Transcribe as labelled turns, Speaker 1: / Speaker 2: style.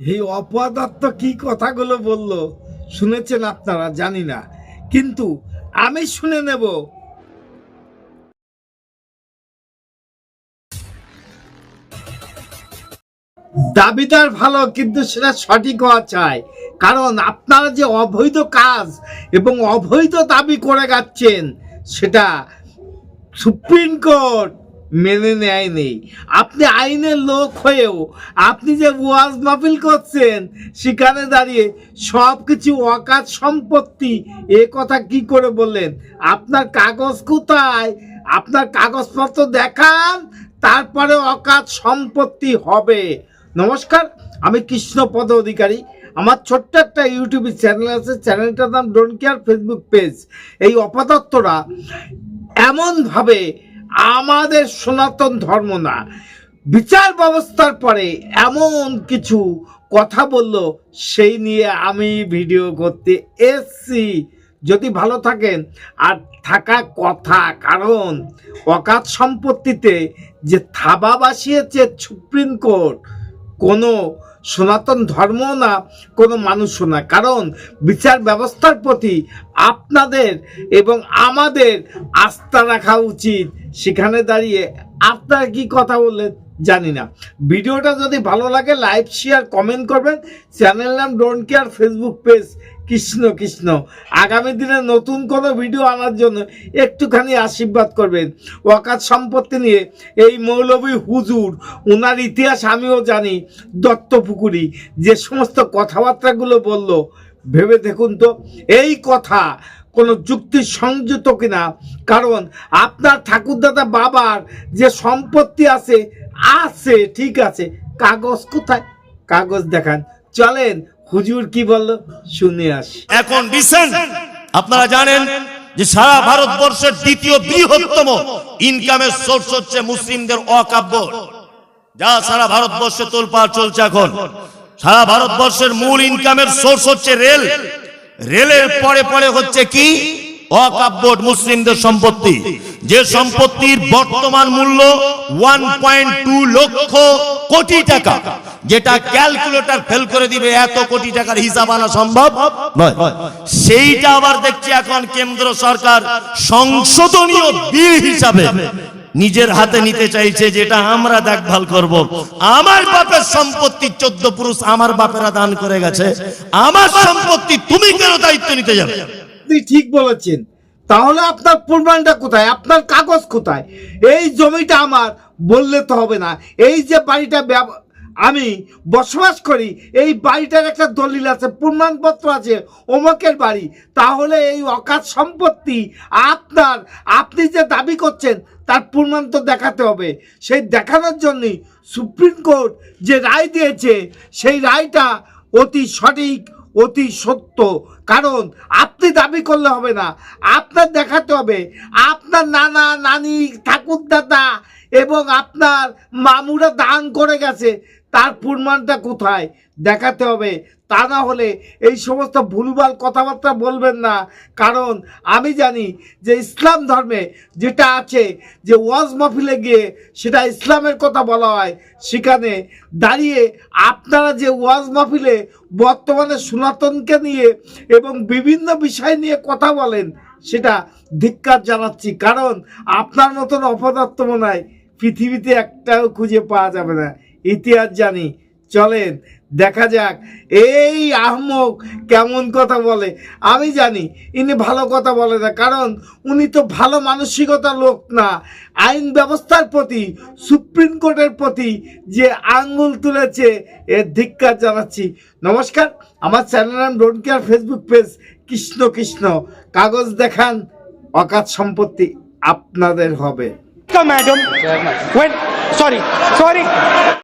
Speaker 1: এই অপদার্থ কি কথাগুলো বলল? শুনেছেন আপনারা? জানি না। কিন্তু আমি শুনে নেব। দাবিদার ভালো, কিন্তু সেটা সঠিক হওয়া চাই। কারণ আপনারা যে অবৈধ কাজ এবং অবৈধ দাবি করে যাচ্ছেন, সেটা সুপ্রিম কোর্ট মেনে নেয় নেই। আপনি আইনের লোক হয়েও আপনি যে ওয়াজ মাহফিল করছেন, সেখানে দাঁড়িয়ে সব কিছু অকাজ সম্পত্তি, এ কথা কি করে বললেন? আপনার কাগজ কোথায়? আপনার কাগজপত্র দেখান, তারপরে অকাজ সম্পত্তি হবে। নমস্কার, আমি কৃষ্ণপদ অধিকারী। আমার ছোট্ট একটা ইউটিউব চ্যানেল আছে, চ্যানেলটার নাম ডোন্ট কেয়ার ফেসবুক পেজ। এই অপদার্থরা এমনভাবে আমাদের সনাতন ধর্ম না। বিচার ব্যবস্থার পরে এমন কিছু কথা বলল, সেই নিয়ে আমি ভিডিও করতে এসছি। যদি ভালো থাকেন, আর থাকা কথা, কারণ অকাত সম্পত্তিতে যে থাবা বাসিয়েছে সুপ্রিম কোর্ট, কোনো সনাতন ধর্ম না, কোনো মানুষও না। কারণ বিচার ব্যবস্থার প্রতি আপনাদের এবং আমাদের আস্থা রাখা উচিত। সেখানে দাঁড়িয়ে আপনারা কি কথা বললেন জানি না। ভিডিওটা যদি ভালো লাগে লাইভ শেয়ার কমেন্ট করবেন। চ্যানেল নাম don't care Facebook page Krishna Krishna. আগামী দিনে নতুন কোনো ভিডিও আনার জন্য একটুখানি আশীর্বাদ করবেন। ওয়াকাত সম্পত্তি নিয়ে এই মৌলভী হুজুর ওনার ইতিহাস আমিও জানি, দত্তপুকুরি। যে সমস্ত কথাবার্তাগুলো বলল, ভেবে দেখুন তো, এই কথা কোনো যুক্তি সংযুক্ত কিনা। কারণ আপনার ঠাকুরদাদা বাবার যে সম্পত্তি আছে আছে, ঠিক আছে। কাগজ কোথায়? কাগজ দেখান। চলেন, হুজুর কি বলল? শুনে আসি।
Speaker 2: এখন রিসেন্ট আপনারা জানেন যে সারা ভারতবর্ষের দ্বিতীয় বৃহত্তম ইনকামের সোর্স হচ্ছে মুসলিমদের অকাব্য। যা সারা ভারতবর্ষে তোলপাড় চলছে এখন। সারা ভারতবর্ষের মূল ইনকামের সোর্স হচ্ছে রেল। রেলের পরে পরে হচ্ছে কি? অকাব্য মুসলিমদের সম্পত্তি। যে সম্পত্তির বর্তমান মূল্য one point two lakh crore টাকা, যেটা ক্যালকুলেটর ফেল করে দিবে এত কোটি টাকার হিসাব আনা সম্ভব সেইটা আবার দেখছি এখন কেন্দ্র সরকার সংশোধনীয় বিল হিসাবে। নিজের হাতে নিতে চাইছে যেটা আমরা দেখভাল করব। আমার বাপের সম্পত্তি চোদ্দ পুরুষ আমার বাপেরা দান করে গেছে। আমার সম্পত্তি তুমি কেন দায়িত্ব নিতে যাবে?
Speaker 1: তুই ঠিক বলেছেন। তাহলে আপনার প্রমাণটা কোথায়? আপনার কাগজ কোথায়? এই জমিটা আমার, বললে তো হবে না। এই যে বাড়িটা আমি বসবাস করি, এই বাড়িটার একটা দলিল আছে, প্রমাণপত্র আছে, অমকের বাড়ি। তাহলে এই অকাজ সম্পত্তি আপনার, আপনি যে দাবি করছেন, তার প্রমাণ তো দেখাতে হবে। সেই দেখানোর জন্যই সুপ্রিম কোর্ট যে রায় দিয়েছে, সেই রায়টা অতি সঠিক, অতি সত্য। কারণ আপনি দাবি করলে হবে না, আপনার দেখাতে হবে। আপনার নানা, নানি ঠাকুর দাদা এবং আপনার মামুরা দান করে গেছে তার প্রমাণটা কোথায়? দেখাতে হবে। তা না হলে এই সমস্ত ভুলভাল কথাবার্তা বলবেন না। কারণ আমি জানি যে ইসলাম ধর্মে যেটা আছে, যে ওয়াজ মাহফিলে গিয়ে সেটা ইসলামের কথা বলা হয়, সেখানে দাঁড়িয়ে আপনারা যে ওয়াজ মাহফিলে বর্তমানে সনাতনকে নিয়ে এবং বিভিন্ন বিষয় নিয়ে কথা বলেন, সেটা ধিক্কার জানাচ্ছি। কারণ আপনার মতন অপদার্থ মনে হয় পৃথিবীতে একটাও খুঁজে পাওয়া যাবে না। ইতিহাস জানি। চলেন দেখা যাক। এই আহমক কেমন কথা বলে? আমি জানি ইনি ভালো কথা বলে না কারণ উনি তো ভালো মানসিকতা লোক না। আইন ব্যবস্থার প্রতি সুপ্রিম কোর্টের প্রতি যে আঙ্গুল তুলেছে এর ধিক্কার জানাচ্ছি। নমস্কার আমার চ্যানেল নাম don't care Facebook page Krishna Krishna. কাগজ দেখান অকাত সম্পত্তি আপনাদের হবে.
Speaker 3: When, sorry, sorry.